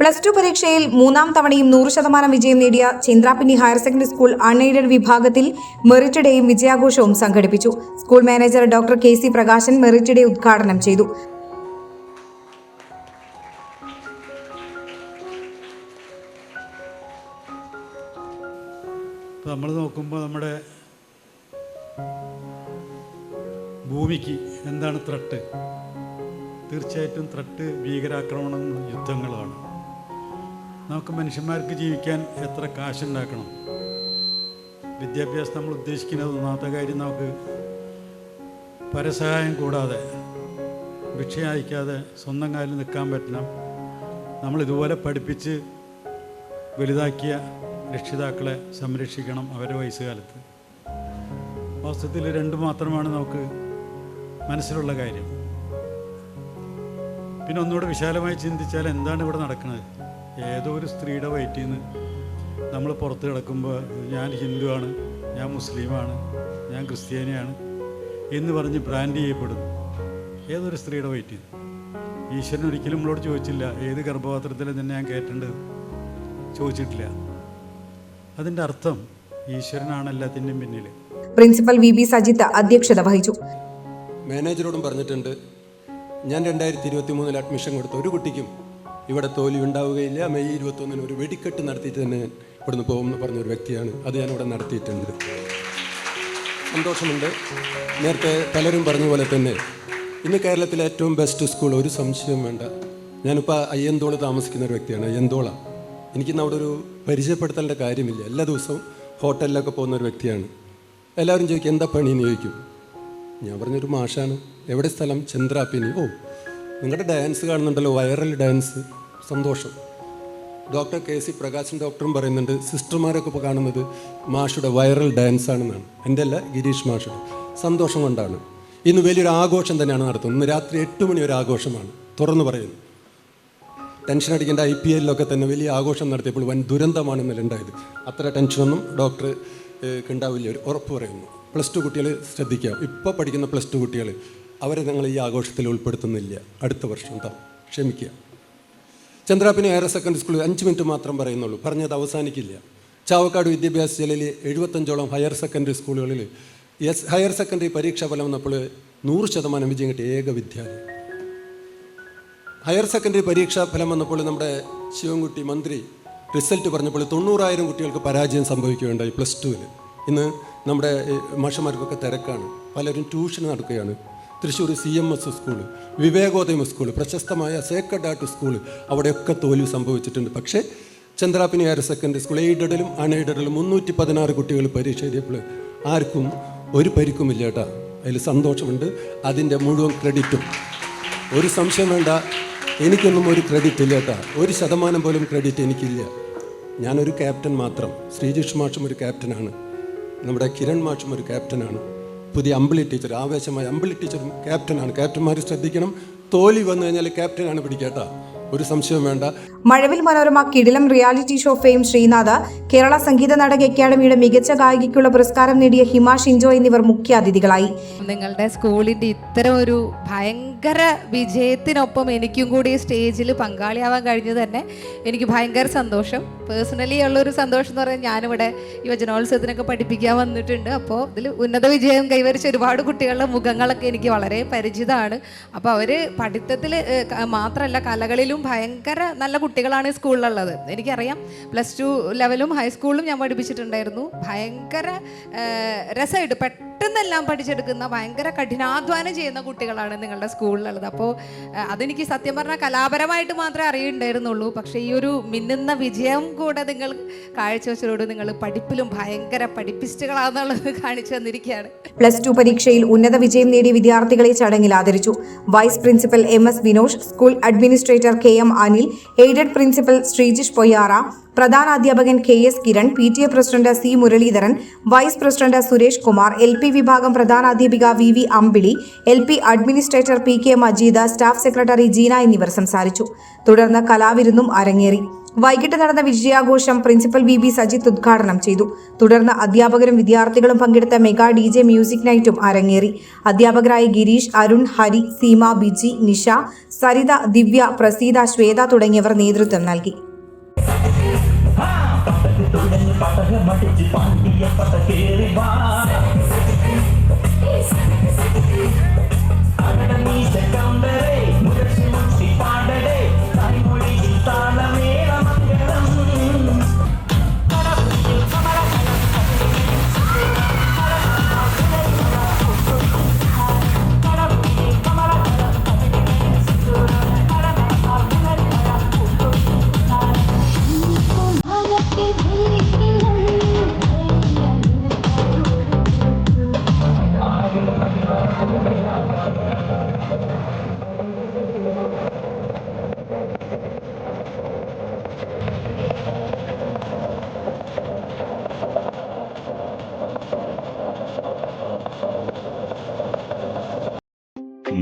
Plus two പരീക്ഷയിൽ മൂന്നാം തവണയും നൂറ് ശതമാനം വിജയം നേടിയ Chandrapinni higher secondary school unaided വിഭാഗത്തിൽ മെറിറ്റ് ഡേയും വിജയാഘോഷവും സംഘടിപ്പിച്ചു. School manager doctor K C Prakashan merit day ഉദ്ഘാടനം ചെയ്തു. നമ്മൾ നോക്കുമ്പോൾ നമ്മുടെ ഭൂമിക്ക് എന്താണ് ത്രട്ട് തീർച്ചയായിട്ടും ത്രട്ട് ഭീകരാക്രമണങ്ങളും യുദ്ധങ്ങളുമാണ് നമുക്ക് മനുഷ്യന്മാർക്ക് ജീവിക്കാൻ എത്ര കാശുണ്ടാക്കണം? വിദ്യാഭ്യാസം നമ്മൾ ഉദ്ദേശിക്കുന്നത് ഒന്നാമത്തെ കാര്യം നമുക്ക് പരസഹായം കൂടാതെ ഭിക്ഷ അയക്കാതെ സ്വന്തം കാലിൽ നിൽക്കാൻ പറ്റണം. നമ്മൾ ഇതുപോലെ പഠിപ്പിച്ച് വലുതാക്കിയ രക്ഷിതാക്കളെ സംരക്ഷിക്കണം അവരുടെ വയസ്സുകാലത്ത്. വാസ്തവത്തിൽ രണ്ട് മാത്രമാണ് നമുക്ക് മനസ്സിലുള്ള കാര്യം. പിന്നെ ഒന്നുകൂടെ വിശാലമായി ചിന്തിച്ചാൽ എന്താണ് ഇവിടെ നടക്കുന്നത്? ഏതോ ഒരു സ്ത്രീയുടെ വയറ്റിൽ നിന്ന് നമ്മൾ പുറത്ത് കിടക്കുമ്പോൾ ഞാൻ ഹിന്ദുവാണ് ഞാൻ മുസ്ലിമാണ് ഞാൻ ക്രിസ്ത്യാനിയാണ് എന്ന് പറഞ്ഞ് ബ്രാൻഡ് ചെയ്യപ്പെടുന്നു. ഏതൊരു സ്ത്രീയുടെ വയറ്റിൽ നിന്ന് ഈശ്വരൻ ഒരിക്കലും നമ്മളോട് ചോദിച്ചില്ല ഏത് ഗർഭപാത്രത്തിൽ തന്നെ ഞാൻ കയറ്റേണ്ടത് ചോദിച്ചിട്ടില്ല. അതിന്റെ അർത്ഥം ഈശ്വരനാണ് എല്ലാത്തിന്റെയും പിന്നിൽ പ്രിൻസിപ്പൽ വി ബി സജിത്ത് അധ്യക്ഷത വഹിച്ചു. മാനേജറോടും പറഞ്ഞിട്ടുണ്ട് ഞാൻ രണ്ടായിരത്തി ഇരുപത്തി മൂന്നിൽ അഡ്മിഷൻ കൊടുത്ത ഒരു കുട്ടിക്കും ഇവിടെ തോൽവി ഉണ്ടാവുകയില്ല. മെയ് ഇരുപത്തൊന്നിന് ഒരു വെടിക്കെട്ട് നടത്തിയിട്ട് തന്നെ ഇവിടുന്ന് പോകുമെന്ന് പറഞ്ഞൊരു വ്യക്തിയാണ്. അത് ഞാൻ ഇവിടെ നടത്തിയിട്ടുണ്ട്. സന്തോഷമുണ്ട്. നേരത്തെ പലരും പറഞ്ഞ പോലെ തന്നെ ഇന്ന് കേരളത്തിലെ ഏറ്റവും ബെസ്റ്റ് സ്കൂൾ ഒരു സംശയവും വേണ്ട. ഞാനിപ്പോൾ അയ്യന്തോൾ താമസിക്കുന്ന ഒരു വ്യക്തിയാണ് അയ്യന്തോള. എനിക്കിന്ന് അവിടെ ഒരു പരിചയപ്പെടുത്തേണ്ട കാര്യമില്ല. എല്ലാ ദിവസവും ഹോട്ടലിലൊക്കെ പോകുന്ന ഒരു വ്യക്തിയാണ്. എല്ലാവരും ചോദിക്കും എന്താ പണി? എന്ന് ചോദിക്കും. ഞാൻ പറഞ്ഞൊരു മാഷാണ്. എവിടെ സ്ഥലം? ചന്ദ്രാപ്പിനി. ഓ നിങ്ങളുടെ ഡാൻസ് കാണുന്നുണ്ടല്ലോ വൈറൽ ഡാൻസ് സന്തോഷം. ഡോക്ടർ കെ സി പ്രകാശൻ ഡോക്ടറും പറയുന്നുണ്ട് സിസ്റ്റർമാരൊക്കെ ഇപ്പോൾ കാണുന്നത് മാഷുടെ വൈറൽ ഡാൻസ് ആണെന്നാണ്. എന്റെ അല്ല ഗിരീഷ് മാഷുടെ. സന്തോഷം കൊണ്ടാണ്. ഇന്ന് വലിയൊരു ആഘോഷം തന്നെയാണ് നടത്തുന്നത്. ഇന്ന് രാത്രി എട്ട് മണി ഒരു ആഘോഷമാണ്. തുറന്നു പറയുന്നു. ടെൻഷൻ അടിക്കേണ്ട ഐ പി എല്ലിലൊക്കെ തന്നെ വലിയ ആഘോഷം നടത്തിയപ്പോൾ വൻ ദുരന്തമാണ് ഇന്നലെ ഉണ്ടായത്. അത്ര ടെൻഷനൊന്നും ഡോക്ടർ ഉണ്ടാവില്ല ഒരു ഉറപ്പ് പറയുന്നു. പ്ലസ് ടു കുട്ടികൾ ശ്രദ്ധിക്കാം ഇപ്പോൾ പഠിക്കുന്ന പ്ലസ് ടു കുട്ടികൾ അവരെ ഞങ്ങൾ ഈ ആഘോഷത്തിൽ ഉൾപ്പെടുത്തുന്നില്ല. അടുത്ത വർഷം താ ക്ഷമിക്കുക. ചന്ദ്രാപ്പിനി ഹയർ സെക്കൻഡറി സ്കൂളിൽ അഞ്ച് മിനിറ്റ് മാത്രം പറയുന്നുള്ളൂ. പറഞ്ഞത് അവസാനിക്കില്ല. ചാവക്കാട് വിദ്യാഭ്യാസ ജില്ലയിൽ എഴുപത്തഞ്ചോളം ഹയർ സെക്കൻഡറി സ്കൂളുകളിൽ എസ് ഹയർ സെക്കൻഡറി പരീക്ഷാ ഫലം വന്നപ്പോൾ നൂറ് ശതമാനം വിജയം കിട്ടിയ ഏക വിദ്യാലയം ഹയർ സെക്കൻഡറി പരീക്ഷാ ഫലം വന്നപ്പോൾ നമ്മുടെ ശിവൻകുട്ടി മന്ത്രി റിസൾട്ട് പറഞ്ഞപ്പോൾ തൊണ്ണൂറായിരം കുട്ടികൾക്ക് പരാജയം സംഭവിക്കുകയുണ്ടായി പ്ലസ് ടുവിൽ. ഇന്ന് നമ്മുടെ മാഷന്മാർക്കൊക്കെ തിരക്കാണ്. പലരും ട്യൂഷൻ നടക്കുകയാണ്. Thrissur C M S school Vivekodayam school പ്രശസ്തമായ സേക്രഡ് ആർട്ട് സ്കൂൾ അവിടെയൊക്കെ തോൽവി സംഭവിച്ചിട്ടുണ്ട്. പക്ഷേ ചന്ദ്രാപ്പിനി ഹയർ സെക്കൻഡറി സ്കൂൾ എയ്ഡഡിലും അൺഎയ്ഡഡിലും മുന്നൂറ്റി പതിനാറ് കുട്ടികൾ പരീക്ഷ എഴുതിയപ്പോൾ ആർക്കും ഒരു പരിക്കുമില്ല കേട്ടാ. അതിൽ സന്തോഷമുണ്ട്. അതിന്റെ മുഴുവൻ ക്രെഡിറ്റും. ഒരു സംശയം വേണ്ട. എനിക്കൊന്നും ഒരു ക്രെഡിറ്റ് ഇല്ല കേട്ടാ. ഒരു ശതമാനം പോലും ക്രെഡിറ്റ് എനിക്കില്ല. ഞാനൊരു ക്യാപ്റ്റൻ മാത്രം. ശ്രീജിഷ് മാഷും ഒരു ക്യാപ്റ്റനാണ്. നമ്മുടെ കിരൺ മാഷും ഒരു ക്യാപ്റ്റനാണ്. പുതിയ അമ്പിളി ടീച്ചർ ആവേശമായ അമ്പിളി ടീച്ചറും ക്യാപ്റ്റനാണ്. ക്യാപ്റ്റന്മാർ ശ്രദ്ധിക്കണം. തോലി വന്നു കഴിഞ്ഞാൽ ക്യാപ്റ്റനാണ് പിടിക്കേട്ടാ. ഒരു സംശയം വേണ്ട. മഴവിൽ മനോരമ കിടിലം reality show fame Sreenath. Kerala Sangeetha Nataka അക്കാദമിയുടെ മികച്ച ഗായികയ്ക്കുള്ള പുരസ്കാരം നേടിയ ഹിമ ഷിൻജോ എന്നിവർ മുഖ്യാതിഥികളായി നിങ്ങളുടെ സ്കൂളിന്റെ ഇത്തരം ഒരു ഭയങ്കര വിജയത്തിനൊപ്പം എനിക്കും കൂടി സ്റ്റേജിൽ പങ്കാളിയാവാൻ കഴിഞ്ഞത് തന്നെ. എനിക്ക് ഭയങ്കര സന്തോഷം. പേഴ്സണലി ഉള്ള ഒരു സന്തോഷം എന്ന് പറയുന്നത് ഞാനിവിടെ യുവജനോത്സവത്തിനൊക്കെ പഠിപ്പിക്കാൻ വന്നിട്ടുണ്ട്. അപ്പോൾ ഇതിൽ ഉന്നത വിജയം കൈവരിച്ച ഒരുപാട് കുട്ടികളുടെ മുഖങ്ങളൊക്കെ എനിക്ക് വളരെ പരിചിതമാണ്. അപ്പോൾ അവർ പഠിത്തത്തിൽ മാത്രമല്ല കലകളിലും ഭയങ്കര നല്ല കുട്ടികളാണ് സ്കൂളിലുള്ളത്. എനിക്കറിയാം പ്ലസ് ടു ലെവലും ഹൈസ്കൂളിലും ഞാൻ പഠിപ്പിച്ചിട്ടുണ്ടായിരുന്നു. ഭയങ്കര രസമായിട്ട് പെട്ടെന്നെല്ലാം പഠിച്ചെടുക്കുന്ന ഭയങ്കര കഠിനാധ്വാനം ചെയ്യുന്ന കുട്ടികളാണ് നിങ്ങളുടെ സ്കൂളിലുള്ളത്. അപ്പോൾ അതെനിക്ക് സത്യം പറഞ്ഞാൽ കലാപരമായിട്ട് മാത്രമേ അറിയുണ്ടായിരുന്നുള്ളൂ പക്ഷേ ഈ ഒരു മിന്നുന്ന വിജയം കൂടെ നിങ്ങൾ കാഴ്ചവെച്ചതോട് നിങ്ങൾ പഠിപ്പിലും ഭയങ്കര പഠിപ്പിസ്റ്റുകളാണെന്നുള്ളത് കാണിച്ചു തന്നിരിക്കുകയാണ്. പ്ലസ് ടു പരീക്ഷയിൽ ഉന്നത വിജയം നേടിയ വിദ്യാർത്ഥികളെ ചടങ്ങിൽ ആദരിച്ചു. Vice principal M S Vinosh school administrator K M Anil aided principal Sreejish Poyyara പ്രധാന അധ്യാപകൻ K S Kiran P T A president C Muralidharan vice president Suresh Kumar L P വിഭാഗം പ്രധാന അധ്യാപിക V V Ambili L P administrator P K Majeeda staff secretary Jeena എന്നിവർ സംസാരിച്ചു. തുടർന്ന് കലാവിരുന്നും അരങ്ങേറി. വൈകിട്ട് നടന്ന വിജയാഘോഷം പ്രിൻസിപ്പൽ വി ബി സജിത്ത് ഉദ്ഘാടനം ചെയ്തു. തുടർന്ന് അധ്യാപകരും വിദ്യാർത്ഥികളും പങ്കെടുത്ത മെഗാ ഡി ജെ മ്യൂസിക് നൈറ്റും അരങ്ങേറി. അധ്യാപകരായ ഗിരീഷ് അരുൺ ഹരി സീമ ബിജി നിഷ സരിത ദിവ്യ പ്രസീത ശ്വേത തുടങ്ങിയവർ നേതൃത്വം നൽകി. All that I need to come.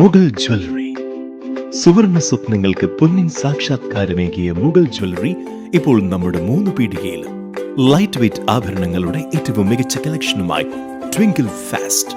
Mughal jewellery. സുവർണ സ്വപ്നങ്ങൾക്ക് പൊന്നിൻ സാക്ഷാത്കാരമേകിയ മുഗൾ ജ്വല്ലറി ഇപ്പോൾ നമ്മുടെ മൂന്ന് പീടികയിലും. ലൈറ്റ് വെയ്റ്റ് ആഭരണങ്ങളുടെ ഏറ്റവും മികച്ച കളക്ഷനുമായി ട്വിങ്കിൾ ഫാസ്റ്റ്